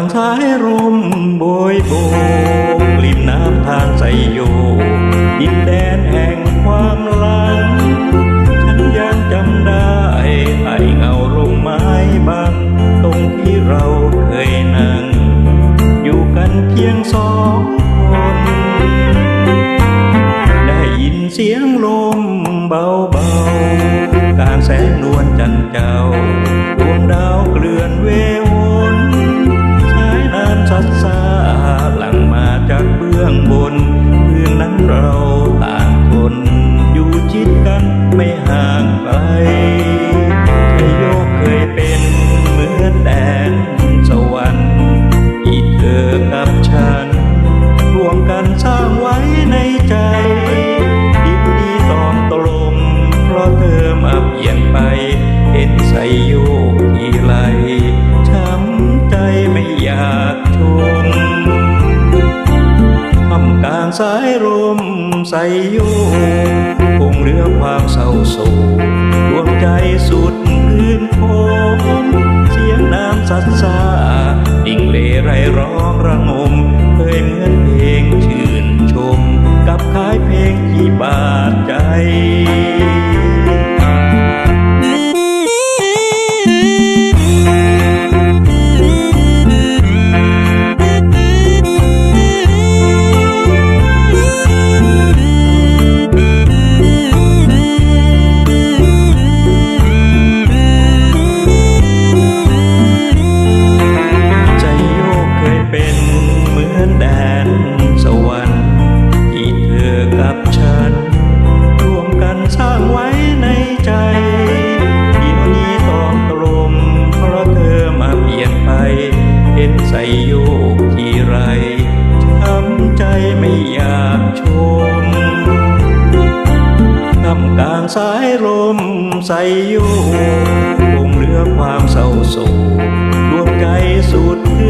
างสายร่มโบยโบกลิ่นน้ำทานใสโย่ดินแดนแห่งความหลัง ฉันยังจำได้ไอเงาลงไม้บางตรงที่เราเคยนั่ง อยู่กันเพียงสองคน ได้ยินเสียงลมเบาๆกลางแสงนวลจันเจ้าดวงดาวเคลื่อนเวว เอียงไป เห็นใส่โยกทีไรช้ำใจไม่อยากชมทำกลางสายลมใส่โยกคงเรือความเศร้าโศกดวงใจสูญ มใสอยู่คงเหลือความเศร้าโศกดวงใจสุดเพื่อ